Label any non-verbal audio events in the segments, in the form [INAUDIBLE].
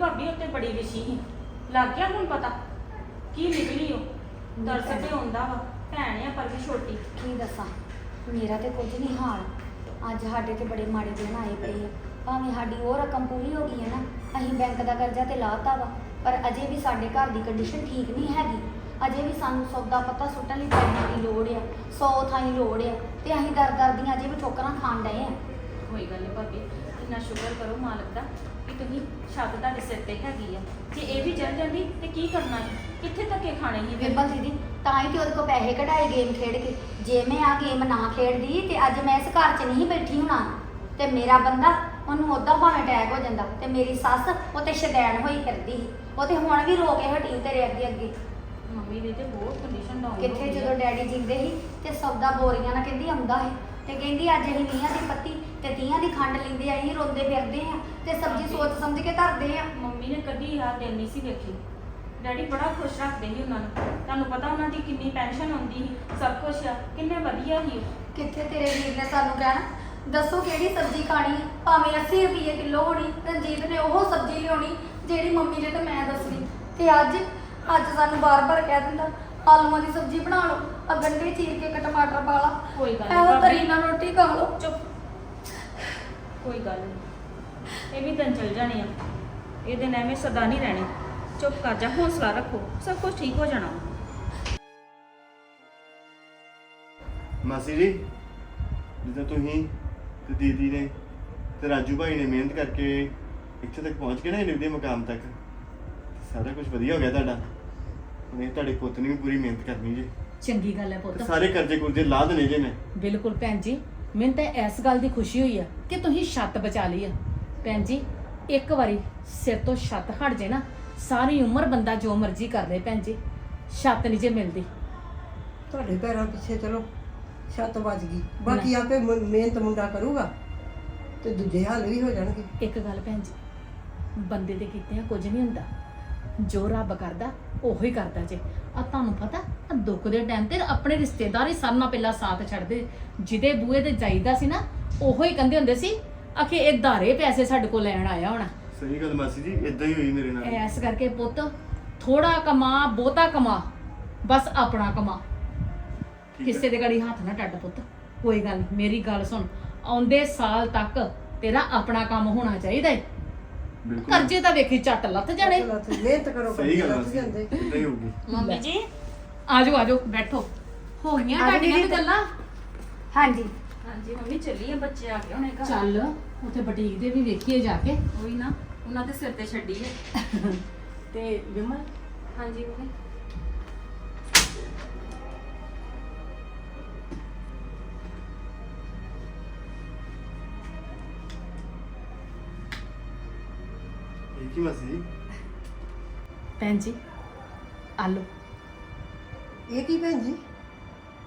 ਭਾਬੀ ਉੱਤੇ ਬੜੀ ਵਿਛੀ ਸੀ। ਲੱਗ ਗਿਆ ਹੁਣ ਪਤਾ? ਕੀ ਨਿਕਲੀ ਉਹ? ਦਰਸ ਤੇ ਆਉਂਦਾ ਵਾ ਭੈਣ ਆ ਪਰ ਵੀ ਛੋਟੀ। ਕੀ ਦੱਸਾਂ? ਮੇਰਾ ਤੇ ਕੁਝ ਨਹੀਂ ਹਾਲ। ਅੱਜ ਸਾਡੇ ਤੇ ਬੜੇ ਮਾੜੇ ਦਿਨ ਆਏ ਪਏ ਆ। ਭਾਵੇਂ ਸਾਡੀ ਉਹ ਰਕਮ ਪੂਰੀ ਹੋ ਗਈ ਹੈ ਨਾ ਅਸੀਂ ਬੈਂਕ ਦਾ ਕਰਜ਼ਾ ਤੇ ਲਾਤਾ ਵਾ ਪਰ ਅਜੇ ਵੀ ਸਾਡੇ ਘਰ ਦੀ ਕੰਡੀਸ਼ਨ ਠੀਕ ਨਹੀਂ ਹੈਗੀ। ਅਜੇ ਵੀ ਸਾਨੂੰ ਸੌਦਾ ਪੱਤਾ ਸੁੱਟਣ ਲਈ ਪੈਸੇ ਦੀ ਲੋੜ ਆ 100 ਥਾਈਂ ਲੋੜ ਆ ਤੇ ਅਸੀਂ ਦਰ ਦਰ ਦੀਆਂ ਅਜੇ ਵੀ ਠੋਕਰਾਂ ਖਾਣ ਡਏ ਆ। ਕੋਈ ਗੱਲ ਨਹੀਂ ਭਾਬੀ ਇੰਨਾ ਸ਼ੁਕਰ ਕਰੋ ਮਾਲਕ ਦਾ। ਕਿ ਤੁਸੀਂ ਛੱਤ ਤੁਹਾਡੇ ਸਿਰ ਤੇ ਹੈਗੀ ਆ। ਜੇ ਇਹ ਵੀ ਚੱਲ ਜਾਂਦੀ ਤੇ ਕੀ ਕਰਨਾ ਸੀ ਕਿੱਥੇ ਧੱਕੇ ਖਾਣੇ ਸੀ? ਫਿਰ? ਦੀਦੀ ਤਾਂ ਹੀ ਤੇ ਉਹਦੇ ਕੋਲ ਪੈਸੇ ਕਢਾਏ ਗੇਮ ਖੇਡ ਕੇ। ਜੇ ਮੈਂ ਆ ਗੇਮ ਨਾ ਖੇਡਦੀ ਤੇ ਅੱਜ ਮੈਂ ਇਸ ਘਰ 'ਚ ਨਹੀਂ ਬੈਠੀ ਹੋਣਾ। ਤੇ ਮੇਰਾ ਬੰਦਾ ਉਹਨੂੰ ਉਦਾਂ ਭਾਵੇਂ ਅਟੈਕ ਹੋ ਜਾਂਦਾ ਤੇ ਮੇਰੀ ਸੱਸ ਉਹ ਤੇ ਸ਼ਦੈਣ ਹੋਈ ਫਿਰਦੀ ਸੀ। ਉਹ ਤੇ ਹੁਣ ਵੀ ਰੋ ਕੇ ਹਟੀ ਤੇਰੇ ਅੱਗੇ ਅੱਗੇ। ਮੰਮੀ ਦੀ ਤੇ ਬਹੁਤ ਕੰਡੀਸ਼ਨ ਡਾਊਨ ਕਿੱਥੇ ਜਦੋਂ ਡੈਡੀ ਜਿੰਦੇ ਸੀ ਤੇ ਸੌਦਾ ਬੋਰੀਆਂ ਨਾਲ ਕਹਿੰਦੀ ਆਉਂਦਾ ਸੀ। ਤੇ ਕਹਿੰਦੀ ਅੱਜ ਅਸੀਂ ਲੀਆਂ ਦੀ ਪੱਤੀ ਤੇ ਤੀਆਂ ਦੀ ਖੰਡ ਲੈਂਦੇ ਅਸੀਂ ਰੋਂਦੇ ਫਿਰਦੇ ਆ। ਤੇ ਸਬਜ਼ੀ ਸੋਚ ਸਮਝ ਕੇ ਧਰਦੇ ਆ। ਮੰਮੀ ਨੇ ਕਦੀ ਆ ਦਿਨ ਨਹੀਂ ਸੀ ਵੇਖੀ। ਡੈਡੀ ਬੜਾ ਖੁਸ਼ ਰੱਖਦੇ ਸੀ ਉਹਨਾਂ ਨੂੰ। ਤੁਹਾਨੂੰ ਪਤਾ ਉਹਨਾਂ ਦੀ ਕਿੰਨੀ ਪੈਨਸ਼ਨ ਆਉਂਦੀ ਸੀ। ਸਭ ਕੁਝ ਆ। ਕਿੰਨੇ ਵਧੀਆ ਸੀ ਉਹ। ਕਿੱਥੇ ਤੇਰੇ ਵੀਰ ਨੇ ਸਾਨੂੰ ਕਹਿਣਾ? ਦੱਸੋ ਕਿਹੜੀ ਸਬਜ਼ੀ ਖਾਣੀ? ਹੈ? ਭਾਵੇਂ 80 ਰੁਪਏ ਕਿਲੋ ਹੋਣੀ ਰਣਜੀਤ ਨੇ ਉਹ ਸਬਜ਼ੀ ਲਿਆਉਣੀ ਜਿਹੜੀ ਮੰਮੀ ਨੇ ਤੇ ਮੈਂ ਦੱਸਣੀ। ਤੇ ਅੱਜ ਅੱਜ ਸਾਨੂੰ ਬਾਰ-ਬਾਰ ਕਹਿ ਦਿੰਦਾ ਆਲੂਆਂ ਦੀ ਸਬਜ਼ੀ ਬਣਾ ਲਓ ਆ ਗੰਢੇ ਚੀਰ ਕੇ ਇੱਕ ਟਮਾਟਰ ਪਾ ਲਾ। ਕੋਈ ਗੱਲ ਨੀ ਇਹੋ ਭਾਬੀ। ਤਰੀ ਨਾਲ ਰੋਟੀ ਖਾ ਲਓ। ਚੁੱਪ। ਕੋਈ ਗੱਲ ਨਹੀਂ ਇਹ ਵੀ ਦਿਨ ਚਲ ਜਾਣੇ ਆ। ਇਹ ਦਿਨ ਐਵੇਂ ਸਦਾ ਨਹੀਂ ਰਹਿਣੇ। ਚੁੱਪ ਕਰ ਜਾ ਹੌਸਲਾ ਰੱਖੋ। ਸਭ ਕੁਝ ਠੀਕ ਹੋ ਜਾਣਾ। ਮਾਸੀ ਜੀ ਜਿੱਦਾਂ ਤੁਸੀਂ ਤੇ ਦੀਦੀ ਨੇ ਤੇ ਰਾਜੂ ਭਾਈ ਨੇ ਮਿਹਨਤ ਕਰਕੇ ਇੱਥੇ ਤੱਕ ਪਹੁੰਚ ਗਏ ਨਾ ਇਹਨੇ ਦੇ ਮੁਕਾਮ ਤੱਕ ਸਾਰਾ ਕੁਝ ਵਧੀਆ ਹੋ ਗਿਆ ਤੁਹਾਡਾ। ਨਹੀਂ ਤੁਹਾਡੇ ਪੁੱਤ ਨੇ ਵੀ ਪੂਰੀ ਮਿਹਨਤ ਕਰਨੀ ਜੀ। ਚੰਗੀ ਗੱਲ ਹੈ ਤੇ ਪੁੱਤ ਸਾਰੇ ਕਰਜ਼ੇ ਕੁਰਜ਼ੇ ਲਾ ਦੇਣੇ ਜੇ ਮੈਂ ਬਿਲਕੁਲ ਭੈਣ ਜੀ ਮੈਨੂੰ ਤਾਂ ਇਸ ਗੱਲ ਦੀ ਖੁਸ਼ੀ ਹੋਈ ਆ ਕਿ ਤੁਸੀਂ ਛੱਤ ਬਚਾ ਲਈ ਆ। ਭੈਣ ਜੀ ਇੱਕ ਵਾਰੀ ਸਿਰ ਤੋਂ ਛੱਤ ਹਟ ਜੇ ਨਾ ਸਾਰੀ ਉਮਰ ਬੰਦਾ ਜੋ ਮਰਜ਼ੀ ਕਰ ਲੇ ਭੈਣ ਜੀ ਛੱਤ ਨਹੀਂ ਜੇ ਮਿਲਦੀ। ਤੁਹਾਡੇ ਪੈਰਾਂ ਪਿੱਛੇ ਚਲੋ ਛੱਤ ਵੱਜ ਗਈ। ਬਾਕੀ ਆਪੇ ਮ- ਮਿਹਨਤ ਮੁੰਡਾ ਕਰੂਗਾ ਤੇ ਦੂਜੇ ਹੱਲ ਵੀ ਹੋ ਜਾਣਗੇ। ਇੱਕ ਗੱਲ ਭੈਣ ਜੀ ਬੰਦੇ ਦੇ ਕੀਤਿਆਂ ਕੁਝ ਨਹੀਂ ਹੁੰਦਾ। ਜੋ ਰੱਬ ਕਰਦਾ ਉਹੋ ਹੀ ਕਰਦਾ ਜੇ। ਆ ਤੁਹਾਨੂੰ ਪਤਾ ਆ ਦੁੱਖ ਦੇ ਟਾਈਮ ਤੇ ਆਪਣੇ ਰਿਸ਼ਤੇਦਾਰ ਹੀ ਸਾਰਿਆਂ ਨਾਲੋਂ ਪਹਿਲਾਂ ਸਾਥ ਛੱਡਦੇ। ਜਿਹਦੇ ਬੂਹੇ ਤੇ ਜਾਈਦਾ ਸੀ ਨਾ ਉਹੋ ਹੀ ਕਹਿੰਦੇ ਹੁੰਦੇ ਸੀ ਆਖੇ ਇਹ ਧਾਰੇ ਪੈਸੇ ਸਾਡੇ ਕੋਲ ਲੈਣ ਆਇਆ ਹੋਣਾ। ਸਹੀ ਗੱਲ ਮਾਸੀ ਜੀ ਇਦਾਂ ਹੀ ਹੋਈ ਮੇਰੇ ਨਾਲ। ਐਸ ਕਰਕੇ ਪੁੱਤ ਥੋੜਾ ਕਮਾ ਬਹੁਤਾ ਕਮਾ ਬਸ ਆਪਣਾ ਕਮਾ। ਠੀਕ ਹੈ। ਕਿਸੇ ਦੇ ਗੜੀ ਹੱਥ ਨਾ ਟੱਡ ਪੁੱਤ। ਕੋਈ ਗੱਲ ਨੀ, ਮੇਰੀ ਗੱਲ ਸੁਣ। ਆਉਂਦੇ ਸਾਲ ਤੱਕ ਤੇਰਾ ਆਪਣਾ ਕੰਮ ਹੋਣਾ ਚਾਹੀਦਾ ਏ। ਬਿਲਕੁਲ। ਕਰਜ਼ੇ ਤਾਂ ਵੇਖੀ ਚੱਟ ਲੱਥ ਜਾਣੇ। ਚਲੋ ਮਿਹਨਤ ਕਰੋ ਸਹੀ ਗੱਲ ਮਾਸੀ ਜਾਂਦੇ। ਇਦਾਂ ਹੀ ਹੋਊਗੀ। ਮੰਮੀ ਜੀ? ਆਜੋ ਆਜੋ ਬੈਠੋ। ਹੋ ਗਈਆਂ ਆ ਤੁਹਾਡੀਆਂ ਗਈ ਵੀ ਗੱਲਾਂ? ਹਾਂਜੀ। ਹਾਂਜੀ ਮੰਮੀ ਚੱਲੀਏ ਬੱਚੇ ਆ ਗਏ ਹੁਣੇ ਘਰ। ਚੱਲ। ਉੱਥੇ ਬੁਟੀਕ ਦੇ ਵੀ ਵੇਖੀਏ ਜਾ ਕੇ। ਉਹੀ ਨਾ ਉਹਨਾਂ ਦੇ ਸਿਰ ਤੇ ਛੱਡੀ ਹੈ। [LAUGHS] ਤੇ ਵਿਮਲ? ਹਾਂਜੀ ਮੰਮੀ। ਇਹ ਕੀ ਮਾਸੀ ਭੈਣ ਜੀ ਆਲੋ ਇਹ ਕੀ ਭੈਣ ਜੀ?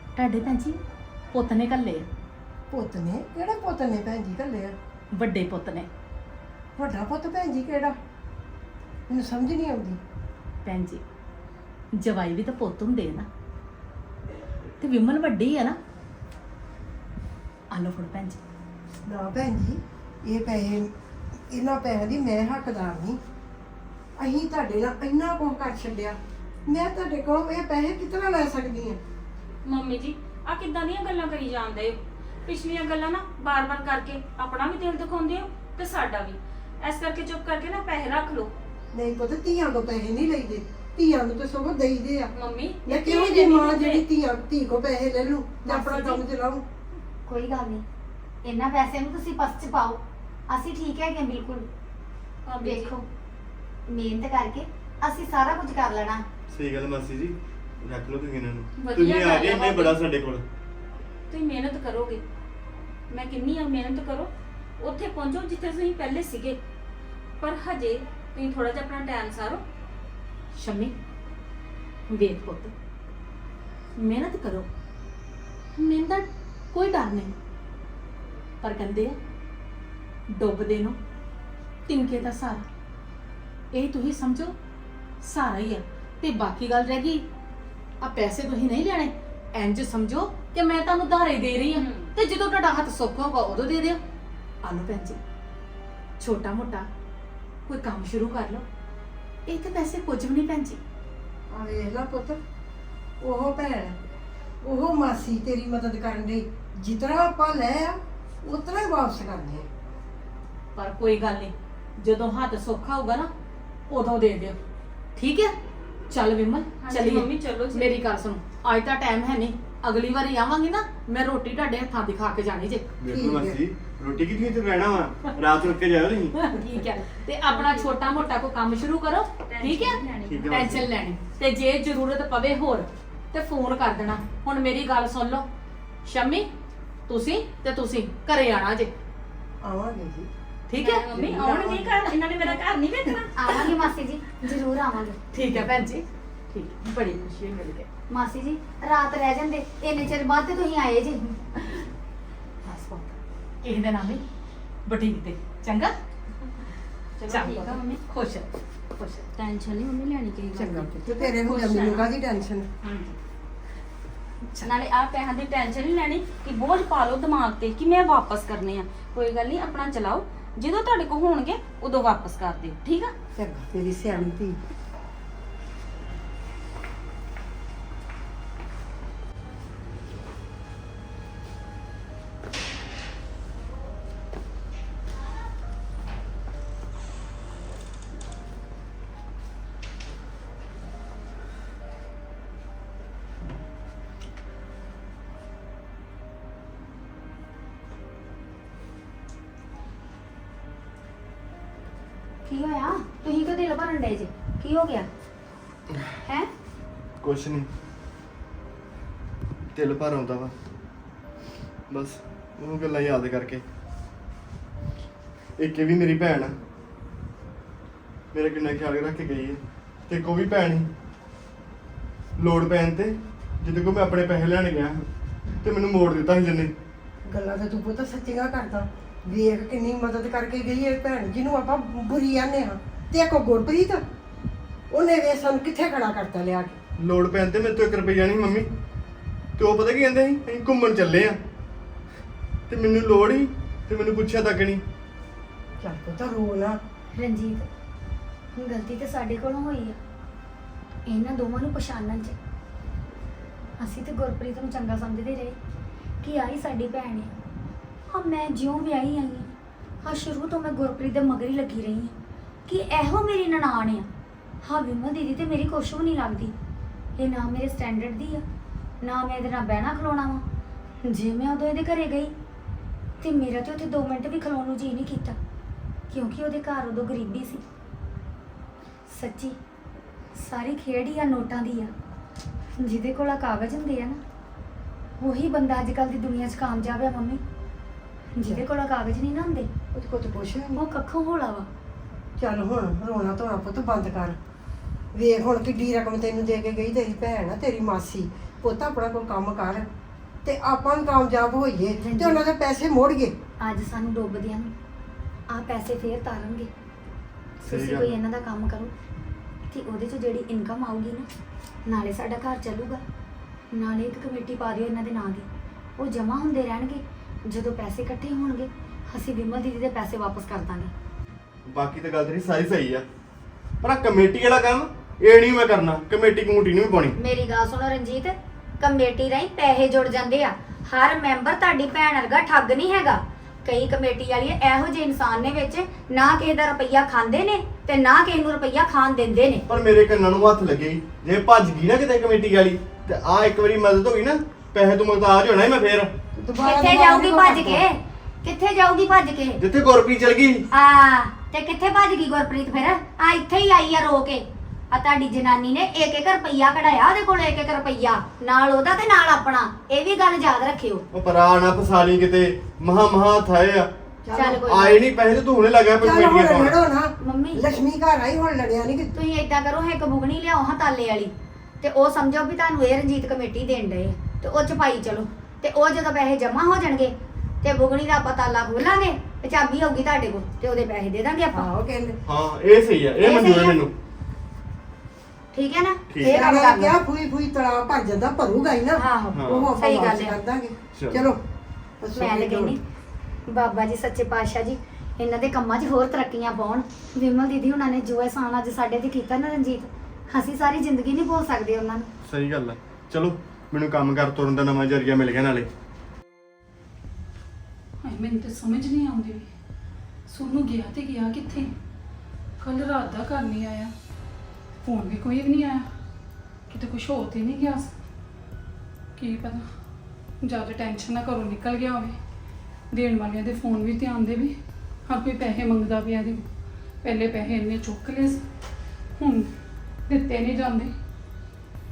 ਤੁਹਾਡੇ ਭੈਣ ਜੀ ਪੁੱਤ ਨੇ ਕੱਲੇ ਪੁੱਤ ਨੇ? ਕਿਹੜੇ ਪੁੱਤ ਨੇ ਭੈਣ ਜੀ ਕੱਲੇ ਵੱਡੇ ਪੁੱਤ ਨੇ। ਵੱਡਾ ਪੁੱਤ ਭੈਣ ਜੀ ਕਿਹੜਾ? ਮੈਨੂੰ ਸਮਝ ਨਹੀਂ ਆਉਂਦੀ। ਭੈਣ ਜੀ ਜਵਾਈ ਵੀ ਤਾਂ ਪੁੱਤ ਹੁੰਦੇ ਆ ਨਾ। ਤੇ ਵਿਮਲ ਵੱਡੀ ਹੈ ਨਾ। ਆਲੋ ਫੜ ਭੈਣ ਜੀ। ਨਾ ਭੈਣ ਜੀ ਇਹ ਪੈਸੇ ਇਹਨਾਂ ਪੈਸਿਆਂ ਦੀ ਮੈਂ ਹੱਕਦਾਰ ਨਹੀਂ। ਅਸੀਂ ਤੁਹਾਡੇ ਨਾਲ ਇੰਨਾ ਕੁਝ ਕਰ ਛੱਡਿਆ। ਮੈਂ ਤੁਹਾਡੇ ਕੋਲ ਇਹ ਪੈਸੇ ਕਿਤਨਾ ਲੈ ਸਕਦੀ ਹਾਂ? ਮੰਮੀ ਜੀ ਆ ਕਿੱਦਾਂ ਦੀਆਂ ਗੱਲਾਂ ਕਰੀ ਜਾਂਦੇ ਹੋ? ਪਿਛਲੀਆਂ ਗੱਲਾਂ ਨਾ ਬਾਰ-ਬਾਰ ਕਰਕੇ ਆਪਣਾ ਵੀ ਦਿਲ ਦਿਖਾਉਂਦੇ ਹੋ ਤੇ ਸਾਡਾ ਵੀ। ਇਸ ਕਰਕੇ ਚੁੱਪ ਕਰਕੇ ਨਾ ਪੈਸੇ ਰੱਖ ਲਓ। ਨਹੀਂ ਪੁੱਤ ਧੀਆਂ ਤੋਂ ਪੈਸੇ ਨਹੀਂ ਲਈਦੇ। ਧੀਆਂ ਨੂੰ ਤਾਂ ਸਗੋਂ ਦੇਈਦੇ ਆ। ਮੰਮੀ ਮੈਂ ਜਿਹੀ ਦੇ ਮਾਂ ਜਿਹੜੀ ਧੀਆਂ ਧੀ ਕੋ ਪੈਸੇ ਲੈ ਲੂ ਜਾਂ ਮਾਸੀ ਆਪਣਾ ਕੰਮ। ਚਲਾਉ ਕੋਈ ਗੱਲ ਨਹੀਂ। ਇਹਨਾਂ ਪੈਸੇ ਨੂੰ ਤੁਸੀਂ ਪਸ ਚ ਪਾਓ। ਅਸੀਂ ਠੀਕ ਹੈਗੇ ਬਿਲਕੁਲ। ਭਾਬੀ ਜੀ, ਵੇਖੋ ਮਿਹਨਤ ਕਰਕੇ ਅਸੀਂ ਸਾਰਾ ਕੁਝ ਕਰ ਲੈਣਾ। ਸਹੀ ਗੱਲ ਮਾਸੀ ਜੀ। ਰੱਖ ਲਓ ਤੁਸੀਂ ਇਹਨਾਂ ਨੂੰ। ਵਧੀਆ ਤੁਸੀਂ ਆ ਗੱਲ ਗਏ ਹੈ ਇੰਨਾ ਹੀ ਬੜਾ ਸਾਡੇ ਕੋਲ। ਤੁਸੀਂ ਮਿਹਨਤ ਕਰੋਗੇ। ਮੈਂ ਕਿੰਨੀ ਆ ਮਿਹਨਤ ਕਰੋ ਉੱਥੇ ਪਹੁੰਚੋ ਜਿੱਥੇ ਤੁਸੀਂ ਪਹਿਲੇ ਸੀਗੇ। ਪਰ ਹਜੇ ਤੁਸੀਂ ਥੋੜਾ ਜਿਹਾ ਆਪਣਾ ਟਾਈਮ ਸਾਰੋ। ਸ਼ਮੀ ਵੇਖ ਪੁੱਤ ਮਿਹਨਤ ਕਰੋ। ਮਿਹਨਤ ਦਾ ਕੋਈ ਡਰ ਨਹੀਂ। ਪਰ ਕਹਿੰਦੇ ਆ ਡੁੱਬਦੇ ਨੂੰ ਤਿਨਕੇ ਦਾ ਸਾਰਾ। ਇਹ ਤੁਸੀਂ ਸਮਝੋ ਸਾਰਾ ਹੀ ਆ। ਤੇ ਬਾਕੀ ਗੱਲ ਰਹਿ ਗਈ ਆ ਪੈਸੇ ਤੁਸੀਂ ਨਹੀਂ ਲੈਣੇ। ਇੰਜ ਸਮਝੋ ਕਿ ਮੈਂ ਤੁਹਾਨੂੰ ਧਾਰੇ ਦੇ ਰਹੀ ਹਾਂ। ਤੇ ਜਦੋਂ ਤੁਹਾਡਾ ਹੱਥ ਸੁੱਕ ਹੋਊਗਾ ਉਦੋਂ ਦੇ ਦਿਓ। ਆਲੋ ਭੈਣ ਜੀ ਛੋਟਾ ਮੋਟਾ ਕੋਈ ਕੰਮ ਸ਼ੁਰੂ ਕਰ ਲਓ। ਇਹ ਤੇ ਪੈਸੇ ਕੁਝ ਵੀ ਨਹੀਂ ਭੈਣ ਜੀ। ਆ ਵੇਖ ਲਾ ਪੁੱਤ ਉਹ ਭੈਣ ਉਹ ਮਾਸੀ ਤੇਰੀ ਮਦਦ ਕਰਨ ਦੀ ਜਿਤਨਾ ਆਪਾਂ ਲੈ ਆ ਉਤਨਾ ਹੀ ਵਾਪਸ ਕਰਦੇ ਆ। ਪਰ ਕੋਈ ਗੱਲ ਨਹੀਂ ਜਦੋਂ ਹੱਥ ਸੌਖਾ ਹੋਊਗਾ ਨਾ ਉਦੋਂ ਦੇ ਦਿਓ। ਠੀਕ ਹੈ? ਚੱਲ ਵਿਮਲ ਹਾਂਜੀ ਚਲੀਏ। ਮੰਮੀ, ਚਲੋ ਜੀ। ਮੇਰੀ ਗੱਲ ਸੁਣ ਅੱਜ ਤਾਂ ਟਾਈਮ ਹੈ ਨਹੀਂ। ਅਗਲੀ ਵਾਰੀ ਆਵਾਂਗੀ ਨਾ ਮੈਂ ਰੋਟੀ ਤੁਹਾਡੇ ਹੱਥਾਂ ਦੀ ਖਾ ਕੇ ਜਾਣੀ ਜੇ। ਵੇਖੋ ਠੀਕ ਹੈ। ਮਾਸੀ ਰੋਟੀ ਕਿੱਥੇ ਤੇ ਰਹਿਣਾ ਵਾ? ਰਾਤ ਨੂੰ ਕੇ ਜਾਇਓ ਤੁਸੀਂ। ਠੀਕ ਹੈ। ਤੇ ਆਪਣਾ ਛੋਟਾ ਮੋਟਾ ਕੋਈ ਕੰਮ ਸ਼ੁਰੂ ਕਰੋ ਠੀਕ ਹੈ? ਠੀਕ ਹੈ ਟੈਨਸ਼ਨ ਮਾਸੀ। ਲੈਣੀ। ਤੇ ਜੇ ਜ਼ਰੂਰਤ ਪਵੇ ਹੋਰ ਤੇ ਫੋਨ ਕਰ ਦੇਣਾ। ਹੁਣ ਮੇਰੀ ਗੱਲ ਸੁਣ ਲਓ। ਸ਼ਮੀ ਤੁਸੀਂ ਤੇ ਤੁਸੀਂ ਘਰੇ ਆਣਾ ਜੇ। ਆਵਾਂਗੇ ਜੀ। ਠੀਕ ਹੈ? ਮੰਮੀ ਆਉਣਗੇ ਘਰ ਇਹਨਾਂ ਨੇ ਮੇਰਾ ਘਰ ਨਹੀਂ ਵੇਖਣਾ। ਆਵਾਂਗੇ ਮਾਸੀ ਜੀ ਜ਼ਰੂਰ ਆਵਾਂਗੇ। ਠੀਕ ਹੈ ਭੈਣ ਜੀ। ਠੀਕ। ਬੜੀ ਖੁਸ਼ੀ ਹੋਈ ਮਿਲ ਕੇ। ਮਾਸੀ ਜੀ ਰਾਤ ਰਹਿ ਜਾਂਦੇ ਇੰਨੇ ਚਿਰ ਬਾਅਦ ਤੇ ਤੁਸੀਂ ਆਏ ਜੀ। ਬਸ ਪੁੱਤ ਦੇ ਨਾਮੇ ਬੁਟੀਕ ਤੇ ਚੰਗਾ? ਚਲੋ ਠੀਕ ਆ ਮੰਮੀ। ਖੁਸ਼ ਹੈ, ਖੁਸ਼ ਹੈ। ਟੈਨਸ਼ਨ ਨਹੀਂ ਮੰਮੀ ਲੈਣੀ ਚਾਹੀਦੀ ਚੰਗਾ ਪੁੱਤ ਤੇਰੇ ਹੁੰਦੇ ਮੈਨੂੰ। ਕਾਹਦੀ ਟੈਨਸ਼ਨ ਨਾਲੇ ਆ ਪੈਸਿਆਂ ਦੀ ਟੈਨਸ਼ਨ ਨਹੀਂ ਲੈਣੀ ਕਿ ਬੋਝ ਪਾ ਲਓ ਦਿਮਾਗ ਤੇ ਕਿ ਮੈਂ ਵਾਪਸ ਕਰਨੇ ਆ। ਕੋਈ ਗੱਲ ਨਹੀਂ ਆਪਣਾ ਚਲਾਓ। ਜਦੋਂ ਤੁਹਾਡੇ ਕੋਲ ਹੋਣਗੇ ਉਦੋਂ ਵਾਪਸ ਕਰ ਦਿਓ। ਠੀਕ ਆ? ਚੰਗਾ ਤੇਰੀ ਸਿਆਣੀ ਧੀ। ਕੀ ਹੋਇਆ? ਤੁਸੀਂ ਕਿਉਂ ਦਿਲ ਭਰਨ ਡੇ ਜੇ? ਕੀ ਹੋ ਗਿਆ? ਹੈ? ਕੁਛ ਨਹੀਂ। ਦਿਲ ਭਰ ਆਉਂਦਾ ਵਾ। ਬਸ ਉਹ ਗੱਲਾਂ ਯਾਦ ਕਰਕੇ। ਇੱਕ ਇਹ ਵੀ ਮੇਰੀ ਭੈਣ ਆ। ਮੇਰਾ ਕਿੰਨਾ ਖਿਆਲ ਰੱਖ ਕੇ ਗਈ ਹੈ। ਤੇ ਕੋ ਵੀ ਭੈਣ ਹੀ ਲੋੜ ਪੈਣ ਤੇ ਜਿੱਦੇ ਕੋ ਮੈਂ ਆਪਣੇ ਪੈਸੇ ਲੈਣ ਗਿਆ ਤੇ ਮੈਨੂੰ ਮੋੜ ਦਿੱਤਾ ਸੀ ਜੰਨੇ। ਗੱਲਾਂ ਤਾਂ ਤੂੰ ਪੁੱਤ ਸੱਚੀਆਂ ਕਰਦਾ। ਵੇਖ ਕਿੰਨੀ ਮਦਦ ਕਰਕੇ ਗਈ ਹੈ ਭੈਣ ਜਿਹਨੂੰ ਆਪਾਂ ਬੁਰੀ ਆਨੇ ਹਾਂ। ਤੇ ਇੱਕ ਉਹ ਗੁਰਪ੍ਰੀਤ ਉਹਨੇ ਵੇ ਸਾਨੂੰ ਕਿੱਥੇ ਖੜਾ ਕਰਤਾ ਲਿਆ ਕੇ? ਲੋੜ ਪੈਣ ਤੇ ਮੇਰੇ ਤੋਂ 1 ਰੁਪਈਆ ਨਹੀਂ ਮੰਮੀ। ਤੇ ਉਹ ਪਤਾ ਕੀ ਕਹਿੰਦੇ ਸੀ? ਅਸੀਂ ਘੁੰਮਣ ਚੱਲੇ ਆ ਤੇ ਮੈਨੂੰ ਲੋੜ ਹੀ ਤੇ ਮੈਨੂੰ ਪੁੱਛਿਆ ਤੱਕ ਨਹੀਂ। ਚੱਲ ਪੁੱਤ ਰੋ ਨਾ। ਰਣਜੀਤ ਗਲਤੀ ਤੇ ਸਾਡੇ ਕੋਲੋਂ ਹੋਈ ਆ। ਇਹਨਾਂ ਦੋਵਾਂ ਨੂੰ ਪਛਾਣਨ ਚ। ਅਸੀਂ ਤੇ ਗੁਰਪ੍ਰੀਤ ਨੂੰ ਚੰਗਾ ਸਮਝਦੇ ਰਹੇ ਕਿ ਆਈ ਸਾਡੀ ਭੈਣ ਆ। ਆ ਮੈਂ ਜਿਉਂ ਵਿਆਹੀ ਆਈ ਹਾਂ। ਆ ਸ਼ੁਰੂ ਤੋਂ ਮੈਂ ਗੁਰਪ੍ਰੀਤ ਦੇ ਮਗਰ ਹੀ ਲੱਗੀ ਰਹੀ ਹਾਂ ਕਿ ਇਹੋ ਮੇਰੀ ਨਨਾਣ ਆ। ਹਾਂ, ਵਿਮਲ ਦੀਦੀ ਤੇ ਮੇਰੀ ਕੁਛ ਵੀ ਨਹੀਂ ਲੱਗਦੀ। ਇਹ ਨਾ ਮੇਰੇ ਸਟੈਂਡਰਡ ਦੀ ਆ, ਨਾ ਮੈਂ ਇਹਦੇ ਨਾਲ ਬਹਿਣਾ ਖਲੋਣਾ ਵਾ। ਜੇ ਮੈਂ ਉਦੋਂ ਇਹਦੇ ਘਰੇ ਗਈ ਤੇ ਮੇਰਾ ਤੇ ਉੱਥੇ 2 ਮਿੰਟ ਵੀ ਖਲੋਣ ਨੂੰ ਜੀ ਨਹੀਂ ਕੀਤਾ, ਕਿਉਂਕਿ ਉਹਦੇ ਘਰ ਉਦੋਂ ਗਰੀਬੀ ਸੀ। ਸੱਚੀ, ਸਾਰੀ ਖੇਡ ਹੀ ਆ ਨੋਟਾਂ ਦੀ ਆ। ਜਿਹਦੇ ਕੋਲ ਆ ਕਾਗਜ਼ ਹੁੰਦੇ ਆ ਨਾ, ਉਹੀ ਬੰਦਾ ਅੱਜ ਕੱਲ ਦੀ ਦੁਨੀਆ 'ਚ ਕਾਮਯਾਬ ਆ ਮੰਮੀ। ਜਿਹਦੇ ਕੋਲ ਕਾਗਜ਼ ਨਹੀਂ ਨਾ ਹੁੰਦੇ ਉਹਦੇ ਕੋਲ ਤਾਂ ਕੁਛ ਵੀ ਨਹੀਂ ਉਹ ਕੱਖੋਂ ਹੋਲਾ ਵਾ ਚੱਲ ਹੁਣ ਰੋਣਾ ਧੋਣਾ ਪੁੱਤ ਬੰਦ ਕਰ ਵੇਖ ਹੁਣ ਕਿੱਡੀ ਰਕਮ ਤੈਨੂੰ ਦੇ ਕੇ ਗਈ ਤੇਰੀ ਭੈਣ ਆ ਤੇਰੀ ਮਾਸੀ ਪੁੱਤ ਆਪਣਾ ਕੋਈ ਕੰਮ ਕਰ ਤੇ ਆਪਾਂ ਵੀ ਕਾਮਯਾਬ ਹੋਈਏ ਤੇ ਉਹਨਾਂ ਦੇ ਪੈਸੇ ਮੋੜੀਏ ਅੱਜ ਸਾਨੂੰ ਡੁੱਬਦਿਆਂ ਨੂੰ ਆ ਪੈਸੇ ਫੇਰ ਤਾਰਨਗੇ ਸਹੀ ਤੁਸੀਂ ਗੱਲ ਕੋਈ। ਇਹਨਾਂ ਦਾ ਕੰਮ ਕਰੋ ਤੇ ਉਹਦੇ 'ਚ ਜਿਹੜੀ ਇਨਕਮ ਆਊਗੀ ਨਾ ਨਾਲੇ ਸਾਡਾ ਘਰ ਚੱਲੂਗਾ ਨਾਲੇ ਇੱਕ ਕਮੇਟੀ ਪਾ ਦਿਓ ਇਹਨਾਂ ਦੇ ਨਾਂ ਦੀ ਉਹ ਜਮ੍ਹਾਂ ਹੁੰਦੇ ਰਹਿਣਗੇ ਜਦੋਂ ਪੈਸੇ ਇਕੱਠੇ ਹੋਣਗੇ ਅਸੀਂ ਵਿਮਲ ਦੀਦੀ ਦੇ ਪੈਸੇ ਵਾਪਸ ਕਰ ਦਾਂਗੇ। ਬਾਕੀ ਤਾਂ ਗੱਲ ਤੇਰੀ ਸਾਰੀ ਸਹੀ ਆ। ਪਰ ਆ ਕਮੇਟੀ ਵਾਲਾ ਕੰਮ ਇਹ ਨਹੀਂ ਮੈਂ ਕਰਨਾ ਕਮੇਟੀ ਕਮੂਟੀ ਨਹੀਂ ਪਾਉਣੀ। ਮੇਰੀ ਗੱਲ ਸੁਣੋ ਰਣਜੀਤ ਕਮੇਟੀ ਰਾਹੀਂ ਪੈਸੇ ਜੁੜ ਜਾਂਦੇ ਆ। ਹਰ ਮੈਂਬਰ ਤੁਹਾਡੀ ਭੈਣ ਵਰਗਾ ਠੱਗ ਨਹੀਂ ਹੈਗਾ। ਕਈ ਕਮੇਟੀ ਵਾਲੀਆਂ ਇਹੋ ਜਿਹੇ ਇਨਸਾਨ ਨੇ ਵਿੱਚ ਨਾ ਕਿਸੇ ਦਾ ਰੁਪਈਆ ਖਾਂਦੇ ਨੇ ਤੇ ਨਾ ਕਿਸੇ ਨੂੰ ਰੁਪਈਆ ਖਾਣ ਦਿੰਦੇ ਨੇ। ਪਰ ਮੇਰੇ ਕੰਨਾਂ ਨੂੰ ਹੱਥ ਲੱਗੇ ਈ। ਜੇ ਭੱਜ ਗਈ ਨਾ ਕਿਤੇ ਕਮੇਟੀ ਵਾਲੀ ਤੇ ਆ ਇੱਕ ਵਾਰੀ ਮਦਦ ਹੋ ਗਈ ਨਾ ਪੈਸੇ ਤੋਂ ਮੁਕਤਾਜ ਹੋਣਾ ਹੀ ਮੈਂ ਫੇਰ। ਦੁਬਾਰਾ ਕਿੱਥੇ ਦੁਬਾਰਾ ਜਾਊਗੀ ਭੱਜ। ਕੇ? ਕਿੱਥੇ ਜਾਊਗੀ ਭੱਜ ਕੇ? ਜਿੱਥੇ ਗੁਰਪ੍ਰੀਤ ਚਲ ਗਈ। ਆ ਤੇ ਕਿੱਥੇ ਭੱਜ ਗਈ ਗੁਰਪ੍ਰੀਤ ਫਿਰ? ਆ ਇੱਥੇ ਹੀ ਆਈ ਆ ਰੋ ਕੇ। ਆ ਤੁਹਾਡੀ ਜਨਾਨੀ ਨੇ ਇੱਕ ਇੱਕ ਰੁਪਈਆ ਕਢਾਇਆ ਉਹਦੇ ਕੋਲ ਇੱਕ ਇੱਕ ਰੁਪਈਆ। ਨਾਲ ਉਹਦਾ ਤੇ ਨਾਲ ਆਪਣਾ। ਇਹ ਵੀ ਗੱਲ ਯਾਦ ਰੱਖਿਓ। ਉਹ ਪਰਾ ਨਾ ਫਸਾਲੀ ਕਿਤੇ। ਮਹਾ ਮਹਾ ਥਾਏ ਆ। ਚੱਲ ਕੋਈ ਆਏ ਨਹੀਂ ਪੈਸੇ ਤੇ ਤੂੰ ਹੁਣੇ ਲੱਗਿਆ ਪਰ ਚੱਲ ਹੁਣ ਪਾਉਣ ਲੜੋ ਨਾ। ਮੰਮੀ। ਲక్ష్ਮੀ ਘਰ ਆਈ ਹੁਣ ਲੜਿਆ ਨਹੀਂ ਕਿ ਤੁਸੀਂ ਏਦਾਂ ਕਰੋ ਇੱਕ ਬੁਗਣੀ ਲਿਆਓ ਹਾਂ ਤਾਲੇ ਵਾਲੀ। ਤੇ ਉਹ ਸਮਝੋ ਵੀ ਤੁਹਾਨੂੰ ਇਹ ਰਣਜੀਤ ਕਮੇਟੀ ਦੇਣ ਡਏ ਆ। ਤੇ ਉਹ ਚ ਪਾਈ ਚਲੋ। ਤੇ ਉਹ ਜਦੋਂ ਪੈਸੇ ਜਮ੍ਹਾਂ ਹੋ ਜਾਣਗੇ ਤੇ ਬੁਗਣੀ ਦਾ ਆਪਾਂ ਤਾਲਾ ਖੋਲਾਂਗੇ ਤੇ ਚਾਬੀ ਹੋਊਗੀ ਤੁਹਾਡੇ ਕੋਲ ਤੇ ਉਹਦੇ ਪੈਸੇ ਦੇ ਦਾਂਗੇ ਆਪਾਂ। ਆਹੋ ਕਹਿੰਦੇ। ਹਾਂ ਇਹ ਸਹੀ ਆ ਇਹ ਇਹ ਮਨਜ਼ੂਰ ਸਹੀ ਹੈ ਆ। ਮੈਨੂੰ। ਠੀਕ ਹੈ ਨਾ? ਠੀਕ। ਇਹ ਕੰਮ ਕਰ ਕਿਹਾ ਲਓ ਫੂਈ ਫੂਈ ਤਲਾ ਭਰ ਜਾਂਦਾ ਭਰੂਗਾ ਹੀ ਨਾ। ਆਹੋ ਹਾਂ। ਉਹ ਆਪਾਂ ਸਹੀ ਗੱਲ ਵਾਪਸ ਹੈ। ਕਰ ਦਾਂਗੇ। ਚਲੋ। ਚਲੋ। ਮੈਂ ਤਾਂ ਕਹਿੰਦੀ ਬਾਬਾ ਜੀ ਸੱਚੇ ਪਾਤਸ਼ਾਹ ਜੀ ਇਹਨਾਂ ਦੇ ਕੰਮਾਂ 'ਚ ਹੋਰ ਤਰੱਕੀਆਂ ਪਾਉਣ। ਵਿਮਲ ਦੀਦੀ ਉਹਨਾਂ ਨੇ ਜੋ ਅਹਿਸਾਨ ਅੱਜ ਸਾਡੇ ਤੇ ਕੀਤਾ ਨਾ ਰਣਜੀਤ ਅਸੀਂ ਸਾਰੀ ਜ਼ਿੰਦਗੀ ਨਹੀਂ ਭੁੱਲ ਸਕਦੇ ਉਹਨਾਂ ਨੂੰ। ਸਹੀ ਗੱਲ ਆ। ਚਲੋ ਮੈਨੂੰ ਕੰਮ ਕਰ ਤੁਰਨ ਦਾ ਨਵਾਂ ਜਰੀਆ ਮਿਲ ਗਿਆ ਨਾਲੇ। ਹਾਏ, ਮੈਨੂੰ ਤੇ ਸਮਝ ਨਹੀਂ ਆਉਂਦੀ। ਸੋਨੂੰ ਗਿਆ ਤੇ ਗਿਆ ਕਿੱਥੇ? ਕੱਲ ਰਾਤ ਦਾ ਘਰ ਨਹੀਂ ਆਇਆ। ਫੋਨ ਵੀ ਕੋਈ ਵੀ ਨਹੀਂ ਆਇਆ। ਕਿਤੇ ਕੁਝ ਹੋ ਤੇ ਨਹੀਂ ਗਿਆ। ਕੀ ਪਤਾ, ਜ਼ਿਆਦਾ ਟੈਨਸ਼ਨ ਨਾ ਕਰੋ, ਨਿਕਲ ਗਿਆ ਹੋਵੇ। ਦੇਣ ਵਾਲਿਆਂ ਦੇ ਫੋਨ ਵੀ ਧਿਆਨ ਦੇ ਵੀ। ਹਰ ਕੋਈ ਪੈਸੇ ਮੰਗਦਾ ਪਿਆ ਦੇ ਪਹਿਲੇ ਪੈਸੇ ਇੰਨੇ ਚੁੱਕ ਲਏ ਸੀ। ਹੁਣ ਦਿੱਤੇ ਨਹੀਂ ਜਾਂਦੇ।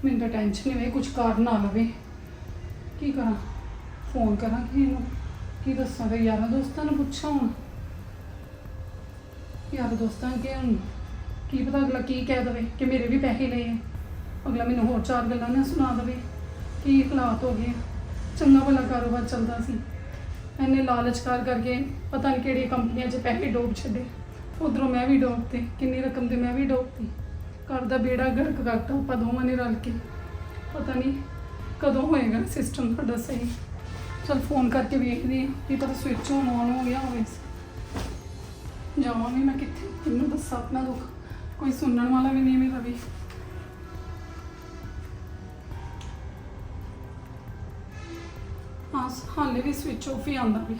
ਮੈਨੂੰ ਤਾਂ ਟੈਨਸ਼ਨ ਹੀ ਹੋਈ ਕੁਝ ਕਰ ਨਾ ਲਵੇ। ਕੀ ਕਰਾਂ? ਫੋਨ ਕਰਾਂ ਕਿ ਇਹਨੂੰ। ਕੀ ਦੱਸਾਂ ਤੇ ਯਾਰਾਂ ਦੋਸਤਾਂ ਨੂੰ ਪੁੱਛਾਂ ਹੁਣ। ਯਾਰ ਦੋਸਤਾਂ ਕਿ ਹੁਣ। ਕੀ ਪਤਾ ਅਗਲਾ ਕੀ ਕਹਿ ਦਵੇ, ਕਿ ਮੇਰੇ ਵੀ ਪੈਸੇ ਲਏ ਆ। ਅਗਲਾ ਮੈਨੂੰ ਹੋਰ ਚਾਰ ਗੱਲਾਂ ਨਾ ਸੁਣਾ ਦਵੇ। ਕੀ ਹਾਲਾਤ ਹੋ ਗਏ ਚੰਗਾ ਭਲਾ ਕਾਰੋਬਾਰ ਚੱਲਦਾ ਸੀ। ਐਨੇ ਲਾਲਚਕਾਰ ਕਰਕੇ ਪਤਾ ਨਹੀਂ ਕਿਹੜੀ ਕੰਪਨੀਆਂ 'ਚ ਪੈਸੇ ਡੋਬ ਛੱਡੇ। ਉਧਰੋਂ ਮੈਂ ਵੀ ਡੋਬਤੇ, ਕਿੰਨੀ ਰਕਮ ਦੇ ਮੈਂ ਵੀ ਡੋਬਤੀ। ਘਰ ਦਾ ਬੇੜਾ ਗਰਕ ਕਰਤਾ ਆਪਾਂ ਦੋਵਾਂ ਨੇ ਰਲ ਕੇ। ਪਤਾ ਨਹੀਂ ਕਦੋਂ ਹੋਏਗਾ ਸਿਸਟਮ ਤੁਹਾਡਾ ਸਹੀ। ਚਲ ਫੋਨ ਕਰਕੇ ਵੇਖਦੀ ਹਾਂ ਵੀ ਪਤਾ ਸਵਿਚ ਆਨ ਆਨ ਹੋ ਗਿਆ ਹੋਵੇ। ਜਾਵਾਂਗੀ ਮੈਂ ਕਿੱਥੇ ਕਿਹਨੂੰ ਦੱਸਾਂ ਆਪਣਾ ਦੁੱਖ। ਕੋਈ ਸੁਣਨ ਵਾਲਾ ਵੀ ਨਹੀਂ ਮੇਰਾ ਵੀ। ਹਾਂ, ਹਾਲੇ ਵੀ ਸਵਿਚ ਆਫ ਹੀ ਆਉਂਦਾ ਵੀ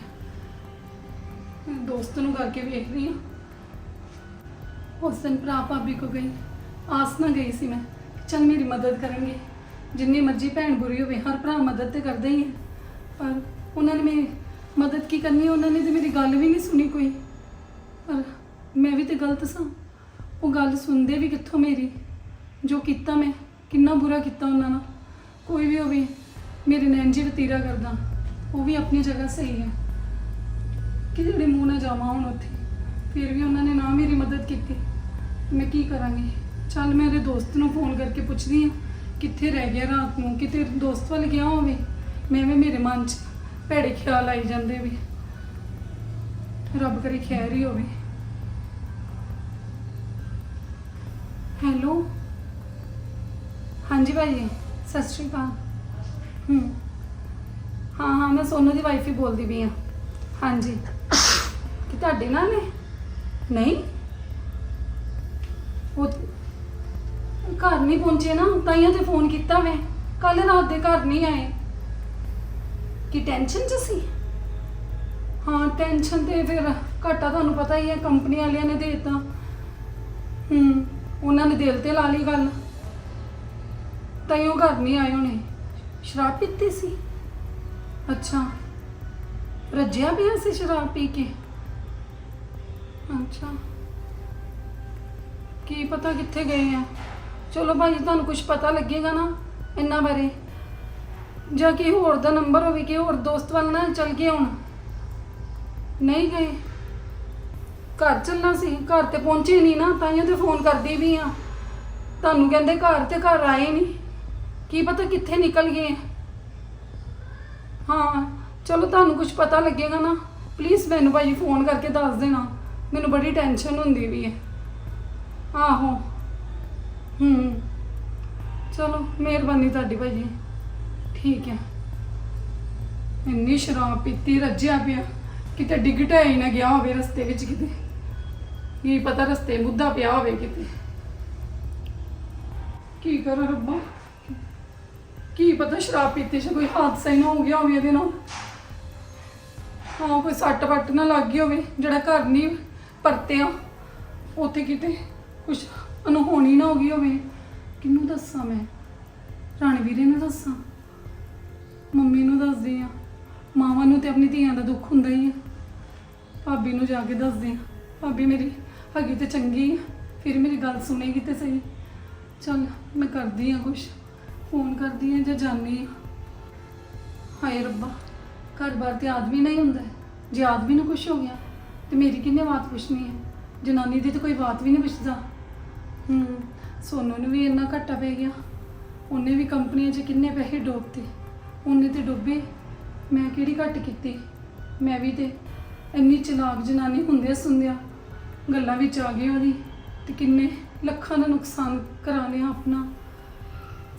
ਦੋਸਤ ਨੂੰ ਕਰਕੇ ਵੇਖਦੀ ਹਾਂ। ਉਸ ਦਿਨ ਭਰਾ ਭਾਬੀ ਕੋ ਗਈ। ਆਸ ਨਾ ਗਈ ਸੀ ਮੈਂ। ਕਿ ਚੱਲ ਮੇਰੀ ਮਦਦ ਕਰਨਗੇ। ਜਿੰਨੀ ਮਰਜ਼ੀ ਭੈਣ ਬੁਰੀ ਹੋਵੇ, ਹਰ ਭਰਾ ਮਦਦ ਤੇ ਕਰਦਾ ਹੀ ਹੈ। ਪਰ ਉਹਨਾਂ ਨੇ ਮੇਰੀ ਮਦਦ ਕੀ ਕਰਨੀ ਉਹਨਾਂ ਨੇ ਤੇ ਮੇਰੀ ਗੱਲ ਵੀ ਨਹੀਂ ਸੁਣੀ ਕੋਈ। ਪਰ ਮੈਂ ਵੀ ਤੇ ਗਲਤ ਸਾਂ। ਉਹ ਗੱਲ ਸੁਣਦੇ ਵੀ ਕਿੱਥੋਂ ਮੇਰੀ? ਜੋ ਕੀਤਾ ਮੈਂ, ਕਿੰਨਾ ਬੁਰਾ ਕੀਤਾ ਉਹਨਾਂ ਨਾਲ। ਕੋਈ ਵੀ ਹੋਵੇ, ਮੇਰੇ ਨੈਣ ਜੀ ਵਤੀਰਾ ਕਰਦਾ। ਉਹ ਵੀ ਆਪਣੀ ਜਗ੍ਹਾ ਸਹੀ ਹੈ। ਕਿ ਜਿਹੜੇ ਮੂੰਹ ਨਾਲ ਜਾਵਾਂ ਹੁਣ ਉੱਥੇ? ਫਿਰ ਵੀ ਉਹਨਾਂ ਨੇ ਨਾ ਮੇਰੀ ਮਦਦ ਕੀਤੀ। ਮੈਂ ਕੀ ਕਰਾਂਗੀ? ਚੱਲ ਮੇਰੇ ਦੋਸਤ ਨੂੰ ਫੋਨ ਕਰਕੇ ਪੁੱਛਦੀ ਹਾਂ, ਕਿੱਥੇ ਰਹਿ ਗਿਆ ਰਾਤ ਨੂੰ? ਕਿਤੇ ਦੋਸਤ ਵੱਲ ਗਿਆ ਹੋਵੇ? ਮੈਂ ਵੀ ਮੇਰੇ ਮਨ 'ਚ ਭੈੜੇ ਖਿਆਲ ਆਈ ਜਾਂਦੇ ਵੀ ਰੱਬ ਕਰੇ ਖੈਰ ਹੀ ਹੋਵੇ। ਹੈਲੋ ਹਾਂਜੀ ਭਾਈ ਸਤਿ ਸ਼੍ਰੀ ਅਕਾਲ। ਹੂੰ। ਹਾਂ ਹਾਂ, ਮੈਂ ਸੋਨੂ ਦੀ ਵਾਈਫ ਹੀ ਬੋਲਦੀ ਪਈ ਹਾਂ। ਹਾਂਜੀ। ਕਿ ਤੁਹਾਡੇ ਨਾਲ ਨੇ? ਨਹੀਂ? ਘਰ ਨਹੀਂ ਪਹੁੰਚੇ ਨਾ ਤਾਈਆਂ ਤੇ ਫੋਨ ਕੀਤਾ ਮੈਂ। ਕੱਲ ਰਾਤ ਦੇ ਘਰ ਨਹੀਂ ਆਏ। ਕੀ ਟੈਨਸ਼ਨ ਚ ਸੀ? ਹਾਂ ਟੈਨਸ਼ਨ ਤੇ ਫਿਰ ਘਾਟਾ ਤੁਹਾਨੂੰ ਪਤਾ ਹੀ ਹੈ ਕੰਪਨੀ ਵਾਲਿਆਂ ਨੇ ਦੇ ਦਿੱਤਾ। ਹੂੰ, ਉਹਨਾਂ ਨੇ ਦਿਲ ਤੇ ਲਾ ਲਈ ਗੱਲ। ਤਾਈਓ ਘਰ ਨਹੀਂ ਆਏ ਹੋਣੇ। ਸ਼ਰਾਬ ਪੀਤੀ ਸੀ? ਅੱਛਾ। ਰੱਜਿਆ ਪਿਆ ਸੀ ਸ਼ਰਾਬ ਪੀ ਕੇ? ਅੱਛਾ। ਕੀ ਪਤਾ ਕਿੱਥੇ ਗਏ ਆ? ਚਲੋ ਭਾਈ, ਤੁਹਾਨੂੰ ਕੁਝ ਪਤਾ ਲੱਗੇਗਾ ਨਾ ਇਹਨਾਂ ਬਾਰੇ। ਜਾਂ ਕਿ ਹੋਰ ਦਾ ਨੰਬਰ ਹੋਵੇ ਕਿ ਹੋਰ ਦੋਸਤ ਵੱਲ ਨਾ ਚੱਲ ਗਏ ਹੁਣ ਨਹੀਂ ਗਏ। ਘਰ ਚੱਲਣਾ ਸੀ, ਘਰ ਤੇ ਪਹੁੰਚੇ ਨਹੀਂ ਨਾ ਤਾਈਆਂ ਤੇ ਫੋਨ ਕਰਦੀ ਵੀ ਆ ਤੁਹਾਨੂੰ ਕਹਿੰਦੇ ਘਰ ਤੇ ਘਰ ਆਏ ਨਹੀਂ। ਕੀ ਪਤਾ ਕਿੱਥੇ ਨਿਕਲ ਗਏ। ਹਾਂ, ਚਲੋ ਤੁਹਾਨੂੰ ਕੁਝ ਪਤਾ ਲੱਗੇਗਾ ਨਾ। ਪਲੀਜ਼ ਮੈਨੂੰ ਭਾਈ ਫੋਨ ਕਰਕੇ ਦੱਸ ਦੇਣਾ। ਮੈਨੂੰ ਬੜੀ ਟੈਨਸ਼ਨ ਹੁੰਦੀ ਵੀ ਹੈ। ਆਹੋ। ਹੂੰ। ਚਲੋ, ਮਿਹਰਬਾਨੀ ਤੁਹਾਡੀ ਭਾਜੀ। ਠੀਕ ਹੈ। ਇੰਨੀ ਸ਼ਰਾਬ ਪੀਤੀ, ਰੱਜਿਆ ਪਿਆ। ਕਿਤੇ ਡਿੱਗ ਢਾਈ ਨਾ ਗਿਆ ਹੋਵੇ ਰਸਤੇ ਵਿੱਚ ਕਿਤੇ। ਕੀ ਪਤਾ ਰਸਤੇ ਮੁੱਦਾ ਪਿਆ ਹੋਵੇ ਕਿਤੇ। ਕੀ ਕਰਾਂ ਰੱਬਾ? ਕੀ ਪਤਾ ਸ਼ਰਾਬ ਪੀਤੀ ਚ ਕੋਈ ਹਾਦਸਾ ਹੀ ਨਾ ਹੋ ਗਿਆ ਹੋਵੇ ਇਹਦੇ ਨਾਲ। ਹਾਂ, ਕੋਈ ਸੱਟ ਵੱਟ ਨਾ ਲੱਗ ਗਈ ਹੋਵੇ, ਜਿਹੜਾ ਘਰ ਨਹੀਂ ਪਰਤਿਆ, ਉੱਥੇ ਕਿਤੇ ਕੁਛ ਅਨਹੋਣੀ ਨਾ ਹੋ ਗਈ ਹੋਵੇ, ਕਿਹਨੂੰ ਦੱਸਾਂ ਮੈਂ? ਰਾਣੀ ਵੀਰੇ ਨੂੰ ਦੱਸਾਂ? ਮੰਮੀ ਨੂੰ ਦੱਸਦੀ ਆ ਮਾਵਾਂ ਨੂੰ ਤੇ ਆਪਣੀ ਧੀਆਂ ਦਾ ਦੁੱਖ ਹੁੰਦਾ ਹੀ ਆ। ਭਾਬੀ ਨੂੰ ਜਾ ਕੇ ਦੱਸਦੀ ਆ ਭਾਬੀ ਮੇਰੀ ਹੈਗੀ ਤੇ ਚੰਗੀ ਆ। ਫਿਰ ਮੇਰੀ ਗੱਲ ਸੁਣੇਗੀ ਤੇ ਸਹੀ। ਚੱਲ, ਮੈਂ ਕਰਦੀ ਆ ਕੁਛ। ਫੋਨ ਕਰਦੀ ਆ ਜਾਂ ਜਾਣੀ ਹਾਏ ਰੱਬਾ, ਘਰ ਬਾਰ ਤੇ ਆਦਮੀ ਨਹੀਂ ਹੁੰਦਾ। ਹੈ। ਜੇ ਆਦਮੀ ਨੂੰ ਕੁਛ ਹੋ ਗਿਆ, ਤੇ ਮੇਰੀ ਕਿੰਨੇ ਬਾਤ ਪੁੱਛਣੀ ਹੈ? ਜਨਾਨੀ ਦੀ ਤਾਂ ਕੋਈ ਬਾਤ ਵੀ ਨਹੀਂ ਪੁੱਛਦਾ। ਹੂੰ, ਸੋਨੂ ਨੂੰ ਵੀ ਇੰਨਾ ਘਾਟਾ ਪੈ ਗਿਆ। ਉਹਨੇ ਵੀ ਕੰਪਨੀਆਂ 'ਚ ਕਿੰਨੇ ਪੈਸੇ ਡੋਬਤੇ। ਉਹਨੇ ਤੇ ਡੁੱਬੇ। ਮੈਂ ਕਿਹੜੀ ਘੱਟ ਕੀਤੀ? ਮੈਂ ਵੀ ਤੇ ਇੰਨੀ ਚਲਾਕ ਜਨਾਨੀ ਹੁੰਦਿਆਂ ਸੁਣਦਿਆਂ ਗੱਲਾਂ ਵਿੱਚ ਆ ਗਈ ਉਹਦੀ ਤੇ ਕਿੰਨੇ ਲੱਖਾਂ ਦਾ ਨੁਕਸਾਨ ਕਰਾ ਲਿਆ ਆਪਣਾ।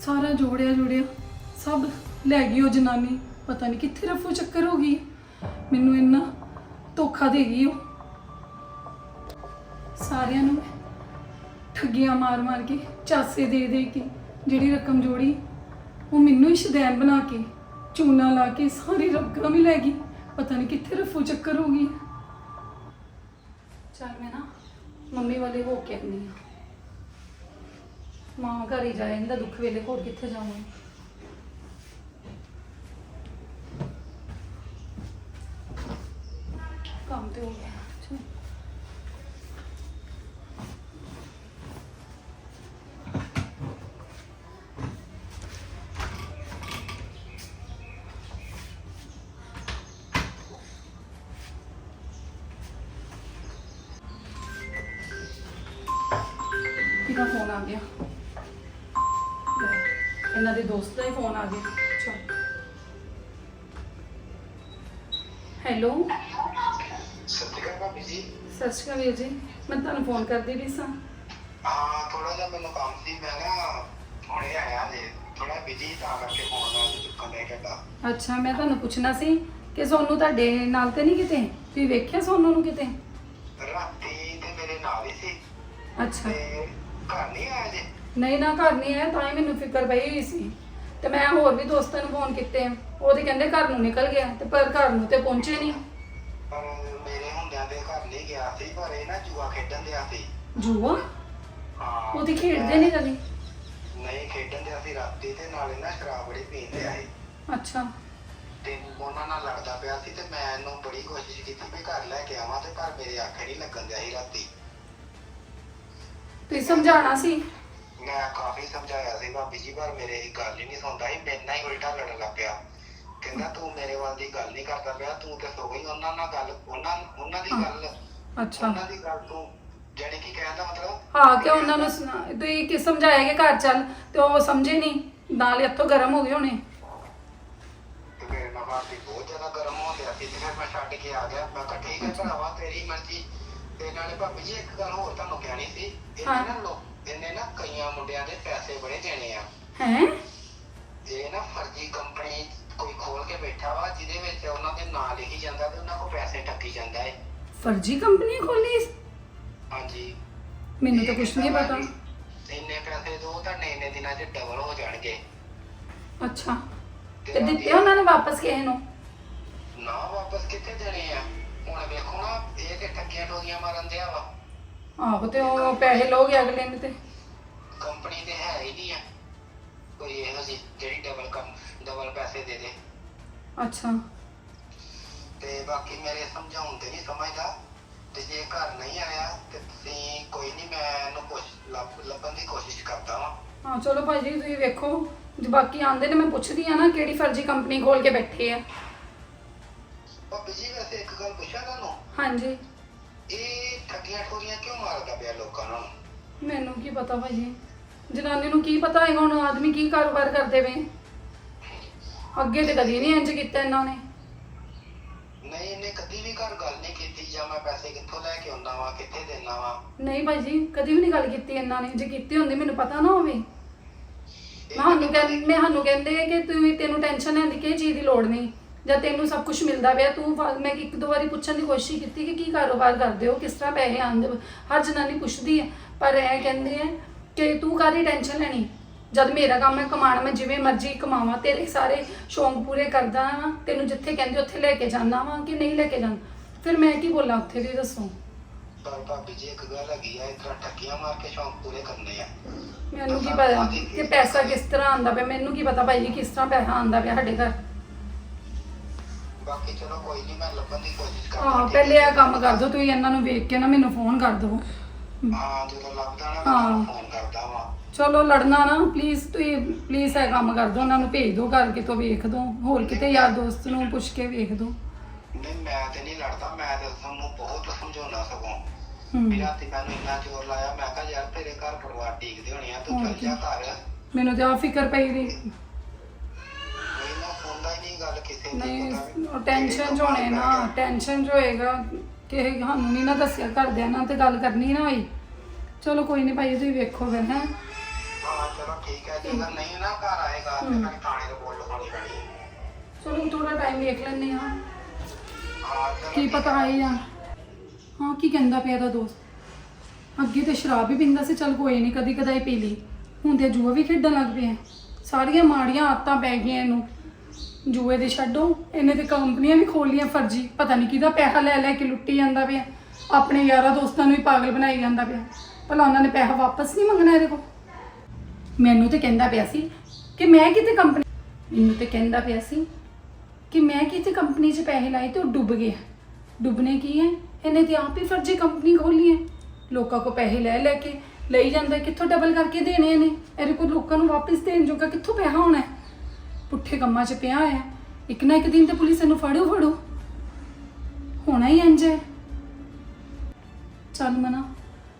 ਸਾਰਾ ਜੋੜਿਆ ਜੋੜਿਆ ਸਭ ਲੈ ਗਈ ਉਹ ਜਨਾਨੀ। ਪਤਾ ਨਹੀਂ ਕਿੱਥੇ ਰਫੂ ਚੱਕਰ ਹੋ ਗਈ। ਮੈਨੂੰ ਇੰਨਾ ਧੋਖਾ ਦੇ ਗਈ ਉਹ। ਸਾਰਿਆਂ ਨੂੰ ਠੱਗੀਆਂ ਮਾਰ-ਮਾਰ ਕੇ, ਚਾਸੇ ਦੇ ਦੇ ਕੇ, ਜਿਹੜੀ ਰਕਮ ਜੋੜੀ, ਉਹ ਮੈਨੂੰ ਹੀ ਸ਼ਦੈਨ ਬਣਾ ਕੇ, ਚੂਨਾ ਲਾ ਕੇ ਸਾਰੀ ਰਕਮ ਹੀ ਲੈ ਗਈ। ਪਤਾ ਨਹੀਂ ਕਿੱਥੇ ਰਫੂ ਚੱਕਰ ਹੋ ਗਈ। ਚੱਲ ਮੈਂ ਨਾ ਮੰਮੀ ਵਾਲੇ ਹੋ ਕੇ ਆਉਂਦੀ ਹਾਂ। ਮਾਂ ਘਰ ਹੀ ਜਾਏ, ਇਹਦਾ ਦੁੱਖ ਵੇਲੇ ਹੋਰ ਕਿੱਥੇ ਜਾਵਾਂ? ਕੰਮ ਤੇ ਹੋ ਗਿਆ। ਚਲੋ। ਕਿਹਦਾ ਫੋਨ ਆ ਗਿਆ। ਲੈ, ਇਹਨਾਂ ਦੇ ਦੋਸਤ ਦਾ ਹੀ ਫੋਨ ਆ ਗਿਆ। ਚਲ। ਹੈਲੋ ਸਤਿ ਸ਼੍ਰੀ ਅਕਾਲ ਭਾਬੀ ਜੀ। ਸਤਿ ਸ਼੍ਰੀ ਅਕਾਲ ਵੀਰ ਜੀ। ਮੈਂ ਤੁਹਾਨੂੰ ਫੋਨ ਕਰਦੀ ਰਹੀ ਸਾਂ। ਹਾਂ ਥੋੜਾ ਜਿਹਾ ਮੈਨੂੰ ਕੰਮ ਸੀ। ਮੈਂ ਨਾ ਹੁਣੇ ਆਇਆ ਜੇ ਥੋੜਾ ਬਿਜ਼ੀ ਤਾਂ ਕਰਕੇ ਫੋਨ ਨਾਲ ਚੁੱਕਣ ਦੇ ਕਹਿੰਦਾ ਅੱਛਾ ਮੈਂ ਤੁਹਾਨੂੰ ਪੁੱਛਣਾ ਸੀ ਕਿ ਸੋਨੂੰ ਤੁਹਾਡੇ ਨਾਲ ਤੇ ਨਹੀਂ ਕਿਤੇ? ਤੁਸੀਂ ਵੇਖਿਆ ਸੋਨੂੰ ਨੂੰ ਕਿਤੇ? ਰਾਤੀ ਤੇ ਮੇਰੇ ਨਾਲ ਹੀ ਸੀ। ਅੱਛਾ। ਤੇ ਘਰ ਨਹੀਂ ਆਇਆ ਜੇ? ਨਹੀਂ ਨਾ ਘਰ ਨਹੀਂ ਆਇਆ ਤਾਂ ਹੀ ਮੈਨੂੰ ਫਿਕਰ ਪਈ ਹੋਈ ਸੀ। ਤੇ ਮੈਂ ਹੋਰ ਵੀ ਦੋਸਤਾਂ ਨੂੰ ਫੋਨ ਕੀਤੇ ਉਹ ਤੇ ਕਹਿੰਦੇ ਘਰ ਨੂੰ ਨਿਕਲ ਗਿਆ ਤੇ ਪਰ ਘਰ ਨੂੰ ਤੇ ਪਹੁੰਚੇ ਨਹੀਂ। ਪਰ ਮੇਰੇ ਹੁੰਦਿਆਂ ਦੇ ਘਰ ਨਹੀਂ ਗਿਆ ਸੀ ਪਰ ਇਹ ਨਾ ਜੂਆ ਖੇਡਣ ਦਿਆ ਸੀ। ਜੂਆ? ਹਾਂ। ਉਹ ਤੇ ਖੇਡਦੇ ਨਹੀਂ ਕਦੀ? ਨਹੀਂ ਖੇਡਣ ਦਿਆ ਸੀ ਰਾਤੀ ਤੇ ਨਾਲੇ ਨਾ ਸ਼ਰਾਬ ਬੜੀ ਪੀਂਦੇ ਆ ਸੀ। ਅੱਛਾ। ਤੇ ਉਹਨਾਂ ਨਾਲ ਲੜਦਾ ਪਿਆ ਸੀ ਤੇ ਮੈਂ ਇਹਨੂੰ ਬੜੀ ਕੋਸ਼ਿਸ਼ ਕੀਤੀ ਵੀ ਘਰ ਲੈ ਕੇ ਆਵਾਂ ਤੇ ਪਰ ਮੇਰੇ ਆਖੇ ਨਹੀਂ ਲੱਗਣ ਦਿਆ ਸੀ ਰਾਤੀ। ਤੁਸੀਂ ਸਮਝਾਉਣਾ ਸੀ? ਮੈਂ ਕਾਫੀ ਸਮਝਾਇਆ ਸੀ ਭਾਬੀ ਜੀ ਪਰ ਮੇਰੇ ਇਹ ਗੱਲ ਹੀ ਨਹੀਂ ਸੁਣਦਾ ਸੀ। ਮੇਰੇ ਨਾਲ ਹੀ ਉਲਟਾ ਲੜਨ ਲੱਗ ਪਿਆ। ਕਹਿੰਦਾ ਤੂੰ ਮੇਰੇ ਵੱਲ ਦੀ ਗੱਲ ਨਹੀਂ ਕਰਦਾ ਪਿਆ। ਤੂੰ ਤੇ ਸੋ ਗਈ ਉਹਨਾਂ ਨਾਲ ਗੱਲ ਉਹਨਾਂ ਉਹਨਾਂ ਦੀ ਗੱਲ ਅੱਛਾ। ਉਹਨਾਂ ਦੀ ਗੱਲ ਤੂੰ ਜਾਣੀ ਕਿ ਕਹਿਣ ਦਾ ਮਤਲਬ? ਹਾਂ ਕਿ ਉਹਨਾਂ ਨੂੰ ਸੁਣਾ- ਤੁਸੀਂ ਕਿ ਸਮਝਾਇਆ ਕਿ ਘਰ ਚੱਲ ਤੇ ਉਹ ਸਮਝੇ ਨਹੀਂ। ਨਾਲ ਹੀ ਹੱਥੋਂ ਗਰਮ ਹੋ ਗਏ ਹੋਣੇ। ਤੇ ਭਾਬੀ ਬਹੁਤ ਜ਼ਿਆਦਾ ਗਰਮ ਹੋ ਗਿਆ ਸੀ ਤੇ ਫਿਰ ਮੈਂ ਛੱਡ ਕੇ ਆ ਗਿਆ। ਮੈਂ ਕਿਹਾ ਠੀਕ ਹੈ ਭਰਾਵਾ ਤੇਰੀ ਮਰਜ਼ੀ। ਤੇ ਨਾਲੇ ਭਾਬੀ ਜੀ ਇੱਕ ਗੱਲ ਹੋਰ ਤੁਹਾਨੂੰ ਕਹਿਣੀ ਸੀ। ਹਾਂ। ਇਹਨੇ ਨਾ ਲੋ ਇਹਨੇ ਨਾ ਕਈਆਂ ਮੁੰਡਿਆਂ ਦੇ ਪੈਸੇ ਬੜੇ ਦੇਣੇ ਆ। ਹੈ? ਇਹ ਨਾ ਫਰਜ਼ੀ ਕੰਪਨੀ ਕੋਈ ਖੋਲ ਕੇ ਬੈਠਾ ਵਾ ਜਿਹਦੇ ਵਿੱਚ ਉਹਨਾਂ ਦੇ ਨਾਂ ਲਿਖੀ ਜਾਂਦਾ ਤੇ ਉਹਨਾਂ ਕੋਲ ਪੈਸੇ ਠੱਗੀ ਜਾਂਦਾ ਹੈ ਫਰਜੀ ਕੰਪਨੀ ਖੋਲੀ? ਹਾਂਜੀ। ਮੈਨੂੰ ਤਾਂ ਕੁਝ ਨਹੀਂ ਪਤਾ। ਇੰਨੇ ਪੈਸੇ ਦੋ ਤਾਂ ਇੰਨੇ ਦਿਨਾਂ 'ਚ ਡਬਲ ਹੋ ਜਾਣਗੇ। ਅੱਛਾ। ਤੇ ਦਿੱਤੇ ਉਹਨਾਂ ਨੇ ਵਾਪਸ ਕਿਸੇ ਨੂੰ? ਨਾ ਵਾਪਸ ਕਿੱਥੇ ਦੇਣੇ ਆ? ਹੁਣ ਵੇਖੋ ਨਾ ਇਹ ਤੇ ਠੱਗੀਆਂ ਟੋਰੀਆਂ ਮਾਰਨ ਦਿਆ ਵਾ। ਆਹੋ ਤੇ ਉਹ ਪੈਸੇ ਲੋਗੇ ਅਗਲੇ ਨੇ ਤੇ। ਕੰਪਨੀ ਤੇ ਹੈ ਹੀ ਨਹੀਂ ਆ। ਕੋਈ ਇਹੋ ਜਿਹੀ ਜਿਹੜੀ ਡਬਲ ਕੰਮ ਡਬਲ ਪੈਸੇ ਦੇ ਦੇ। ਅੱਛਾ। ਤੇ ਬਾਕੀ ਮੇਰੇ ਸਮਝਾਉਣ ਤੇ ਨਹੀਂ ਸਮਝਦਾ। ਤੇ ਜੇ ਘਰ ਨਹੀਂ ਆਇਆ ਤੇ ਤੁਸੀਂ ਕੋਈ ਨਹੀਂ ਮੈਂ ਇਹਨੂੰ ਲੱਭ ਲੱਭਣ ਦੀ ਕੋਸ਼ਿਸ਼ ਕਰਦਾ ਵਾਂ। ਹਾਂ ਚਲੋ ਭਾਈ ਜੀ ਤੁਸੀਂ ਵੇਖੋ। ਜੇ ਬਾਕੀ ਆਂਦੇ ਨੇ ਮੈਂ ਪੁੱਛਦੀ ਆ ਨਾ ਕਿਹੜੀ ਫਰਜੀ ਕੰਪਨੀ ਖੋਲ ਕੇ ਬੈਠੇ ਆ। ਭਾਬੀ ਜੀ ਵੈਸੇ ਇੱਕ ਗੱਲ ਪੁੱਛਾਂ ਤੁਹਾਨੂੰ ਹਾਂਜੀ ਇਹ ਠੱਗੀਆਂ ਠੋਰੀਆਂ ਕਿਉਂ ਮਾਰਦਾ ਪਿਆ ਲੋਕਾਂ ਨੂੰ ਮੈਨੂੰ ਕੀ ਪਤਾ ਭਾਈ ਜੀ? ਜਨਾਨੀ ਨੂੰ ਕੀ ਪਤਾ ਹੈਗਾ ਹੁਣ ਆਦਮੀ ਕੀ ਕਾਰੋਬਾਰ ਕਰਦੇ ਵੇ? ਅੱਗੇ ਤੇ ਕਦੀ ਨਹੀਂ ਇੰਜ ਕੀਤਾ ਇਹਨਾਂ ਨੇ। ਨਹੀਂ ਇਹਨੇ ਕਦੀ ਵੀ ਘਰ ਗੱਲ ਨਹੀਂ ਕੀਤੀ ਜਾਂ ਮੈਂ ਪੈਸੇ ਕਿੱਥੋਂ ਲੈ ਕੇ ਆਉਂਦਾ ਵਾਂ ਕਿੱਥੇ ਦੇਣਾ ਵਾਂ। ਨਹੀਂ ਭਾਈ ਜੀ ਕਦੀ ਵੀ ਨਹੀਂ ਗੱਲ ਕੀਤੀ ਇਹਨਾਂ ਨੇ। ਜੇ ਕੀਤੀ ਹੁੰਦੀ ਮੈਨੂੰ ਪਤਾ ਨਾ ਹੋਵੇ। ਮੈਂ ਸਾਨੂੰ ਕਹਿੰਦੇ ਮੈਂ ਸਾਨੂੰ ਕਹਿੰਦੇ ਕਿ ਤੂੰ ਤੈਨੂੰ ਟੈਨਸ਼ਨ ਹੈ ਨਹੀਂ ਕਿਸੇ ਚੀਜ਼ ਦੀ ਲੋੜ ਨਹੀਂ। ਜਾਂ ਤੈਨੂੰ ਸਭ ਕੁਝ ਮਿਲਦਾ ਪਿਆ ਤੂੰ ਫਾ- ਮੈਂ ਇੱਕ ਦੋ ਵਾਰੀ ਪੁੱਛਣ ਦੀ ਕੋਸ਼ਿਸ਼ ਕੀਤੀ ਕਿ ਕੀ ਕਾਰੋਬਾਰ ਕਰਦੇ ਹੋ ਕਿਸ ਤਰ੍ਹਾਂ ਪੈਸੇ ਆਉਂਦੇ ਹਰ ਜਨਾਨੀ ਪੁੱਛਦੀ ਹੈ ਪਰ ਇਹ ਕਹਿੰਦੇ ਹੈ ਕਿ ਤੂੰ ਕਾਹਦੀ ਟੈਨਸ਼ਨ ਲੈਣੀ? ਜਦ ਮੇਰਾ ਕੰਮ ਹੈ ਕਮਾਉਣਾ ਮੈਂ ਜਿਵੇਂ ਮਰਜ਼ੀ ਕਮਾਵਾਂ ਤੇਰੇ ਸਾਰੇ ਸ਼ੌਂਕ ਪੂਰੇ ਕਰਦਾ ਹਾਂ ਤੈਨੂੰ ਜਿੱਥੇ ਕਹਿੰਦੇ ਉੱਥੇ ਲੈ ਕੇ ਜਾਂਦਾ ਵਾਂ ਕਿ ਨਹੀਂ ਲੈ ਕੇ ਜਾਂਦਾ? ਫਿਰ ਮੈਂ ਕੀ ਬੋਲਾਂ ਉੱਥੇ ਵੀ ਦੱਸੋ? ਪਰ ਭਾਬੀ ਜੀ ਇੱਕ ਗੱਲ ਹੈਗੀ ਆ ਇਸ ਤਰ੍ਹਾਂ ਠੱਗੀਆਂ ਮਾਰ ਕੇ ਸ਼ੌਂਕ ਪੂਰੇ ਕਰਨੇ ਆ। ਮੈਨੂੰ ਕੀ ਪਤਾ ਕਿ ਪੈਸਾ ਕਿਸ ਤਰ੍ਹਾਂ ਆਉਂਦਾ ਪਿਆ ਮੈਨੂੰ ਕੀ ਪਤਾ ਭਾਈ ਜੀ ਕਿਸ ਤਰ੍ਹਾਂ ਪੈਸਾ ਆਉਂਦਾ ਪਿਆ ਸਾਡੇ ਘਰ। ਬਾਕੀ ਚਲੋ ਕੋਈ ਨਹੀਂ ਮੈਂ ਲੱਭਣ ਦੀ ਕੋਸ਼ਿਸ਼ ਕਰਦਾ ਹਾਂ ਪਹਿਲੇ? ਇਹ ਕੰਮ ਕਰ ਦਿਓ ਤੁਸੀਂ ਇਹਨਾਂ ਨੂੰ ਵੇਖ ਕੇ ਨਾ ਮੈਨੂੰ ਫੋਨ ਕਰ ਦਿਓ। ਹਾਂ ਜਦੋਂ ਲੱਭਦਾ ਨਾ ਮੈਂ ਹਾਂ। ਤੁਹਾਨੂੰ ਫੋਨ ਕਰਦਾ ਵਾਂ। ਚਲੋ ਲੜਨਾ ਨਾ ਪਲੀਜ਼ ਤੁਸੀਂ ਪਲੀਜ਼ ਇਹ ਕੰਮ ਕਰ ਦਿਓ ਉਹਨਾਂ ਨੂੰ ਭੇਜ ਦਿਓ ਘਰ ਕਿਤੋਂ ਵੇਖ ਦਿਓ। ਹੋਰ ਕਿਤੇ ਯਾਰ ਦੋਸਤ ਨੂੰ ਪੁੱਛ ਕੇ ਵੇਖ ਦਿਓ। ਨਹੀਂ ਮੈਂ ਤੇ ਨਹੀਂ ਲੜਦਾ ਮੈਂ ਤਾਂ ਤੁਹਾਨੂੰ ਬਹੁਤ ਸਮਝਾਉਣਾ ਸਗੋਂ। ਹੂੰ। ਵੀ ਰਾਤੀ ਮੈਨੂੰ ਇੰਨਾ ਜ਼ੋਰ ਲਾਇਆ ਮੈਂ ਕਿਹਾ ਯਾਰ ਤੇਰੇ ਘਰ ਪਰਿਵਾਰ ਟਿਕਦੇ ਹੋਣੇ ਆ ਤੂੰ ਹੋਰ ਚੱਲ ਕੀ। ਜਾ ਘਰ। ਮੈਨੂੰ ਤੇ ਆ ਫਿਕਰ ਪਈ ਦੀ ਨਹੀਂ ਟੈਨਸ਼ਨ ਚ ਹੋਣੇ ਨਾ ਟੈਨਸ਼ਨ ਚ ਹੋਏਗਾ। ਕਿ ਸਾਨੂੰ ਨਹੀਂ ਨਾ ਦੱਸਿਆ ਘਰਦਿਆਂ ਨਾਲ ਤੇ ਗੱਲ ਕਰਨੀ ਨਾ ਹੋਈ। ਚਲੋ ਕੋਈ ਨਹੀਂ ਭਾਈ ਤੁਸੀਂ ਵੇਖੋ ਫਿਰ ਹੈਂ। ਹਾਂ ਚਲੋ ਠੀਕ ਹੈ ਜੇ ਨਹੀਂ ਨਾ ਘਰ ਆਏਗਾ ਤੇ ਮੈਂ ਥਾਣੇ ਤੋਂ ਬੋਲ ਲਵਾਂਗੀ ਪੈਣੀ ਚਲੋ ਥੋੜਾ ਟਾਈਮ ਵੇਖ ਲੈਂਦੇ ਹਾਂ। ਹਾਂ ਚਲੋ ਕੀ ਪਤਾ। ਆਏ ਜਾਂ ਹਾਂ ਕੀ ਕਹਿੰਦਾ ਪਿਆ ਦਾ ਦੋਸਤ? ਅੱਗੇ ਤੇ ਸ਼ਰਾਬ ਵੀ ਪੀਂਦਾ ਸੀ ਚਲ ਕੋਈ ਨਹੀਂ ਕਦੀ ਕਦਾਈ ਪੀ ਲਈ। ਹੁਣ ਤੇ ਜੂਆ ਵੀ ਖੇਡਣ ਲੱਗ ਪਿਆ। ਸਾਰੀਆਂ ਮਾੜੀਆਂ ਆਦਤਾਂ ਪੈ ਗਈਆਂ ਇਹਨੂੰ। ਜੂਏ ਦੇ ਛੱਡੋ, ਇਹਨੇ ਤੇ ਕੰਪਨੀਆਂ ਵੀ ਖੋਲੀਆਂ ਫਰਜੀ। ਪਤਾ ਨਹੀਂ ਕਿਹਦਾ ਪੈਸਾ ਲੈ ਲੈ ਕੇ ਲੁੱਟੀ ਜਾਂਦਾ ਪਿਆ। ਆਪਣੇ ਯਾਰਾਂ ਦੋਸਤਾਂ ਨੂੰ ਵੀ ਪਾਗਲ ਬਣਾਈ ਜਾਂਦਾ ਪਿਆ। ਭਲਾ ਉਹਨਾਂ ਨੇ ਪੈਸਾ ਵਾਪਸ ਨਹੀਂ ਮੰਗਣਾ ਇਹਦੇ ਕੋਲ? ਮੈਨੂੰ ਤੇ ਕਹਿੰਦਾ ਪਿਆ ਸੀ ਕਿ ਮੈਂ ਕਿਤੇ ਕੰਪਨੀ ਮੈਨੂੰ ਤੇ ਕਹਿੰਦਾ ਪਿਆ ਸੀ ਕਿ ਮੈਂ ਕਿਤੇ ਕੰਪਨੀ 'ਚ ਪੈਸੇ ਲਾਏ ਤੇ ਉਹ ਡੁੱਬ ਗਿਆ। ਡੁੱਬਨੇ ਕੀ ਹੈ ਇਹਨੇ ਤੇ ਆਪ ਹੀ ਫਰਜੀ ਕੰਪਨੀ ਖੋਲੀ ਹੈ ਲੋਕਾਂ ਕੋ ਪੈਸੇ ਲੈ ਲੈ ਕੇ ਲਈ ਜਾਂਦਾ, ਕਿੱਥੋਂ ਡਬਲ ਕਰਕੇ ਦੇਣੇ ਨੇ ਇਹਦੇ ਕੋਲ ਲੋਕਾਂ ਨੂੰ ਵਾਪਸ ਦੇਣ ਜੋਗਾ ਕਿੱਥੋਂ ਪੈਸਾ ਹੋਣਾ ਹੈ ਪੁੱਠੇ ਕੰਮਾਂ 'ਚ ਪਿਆ ਹੋਇਆ। ਇੱਕ ਨਾ ਇੱਕ ਦਿਨ ਤੇ ਪੁਲਿਸ ਇਹਨੂੰ ਫੜੋ ਫੜੋ। ਹੋਣਾ ਹੀ ਇੰਜ ਹੈ। ਚੱਲ ਮਨਾ,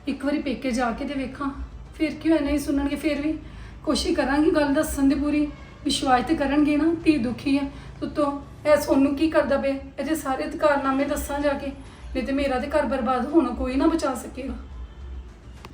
ਇੱਕ ਵਾਰੀ ਪੇਕੇ ਜਾ ਕੇ ਤੇ ਵੇਖਾਂ। ਫਿਰ ਕਿਉਂ ਨਹੀਂ ਸੁਣਨਗੇ? ਫਿਰ ਵੀ ਕੋਸ਼ਿਸ਼ ਕਰਾਂਗੀ ਗੱਲ ਦੱਸਣ ਦੀ ਪੂਰੀ। ਵਿਸ਼ਵਾਸ ਤੇ ਕਰਨਗੇ ਨਾ, ਧੀ ਦੁਖੀ ਹੈ। ਉਤੋਂ ਇਹ ਸੋਨੂੰ ਕੀ ਕਰਦਾ ਪਿਆ? ਇਹਦੇ ਸਾਰੇ ਅਧਿਕਾਰਨਾਮੇ ਦੱਸਾਂ ਜਾ ਕੇ। ਨਹੀਂ ਤੇ ਮੇਰਾ ਤੇ ਘਰ ਬਰਬਾਦ ਹੋਣਾ ਕੋਈ ਨਾ ਬਚਾ ਸਕੇਗਾ।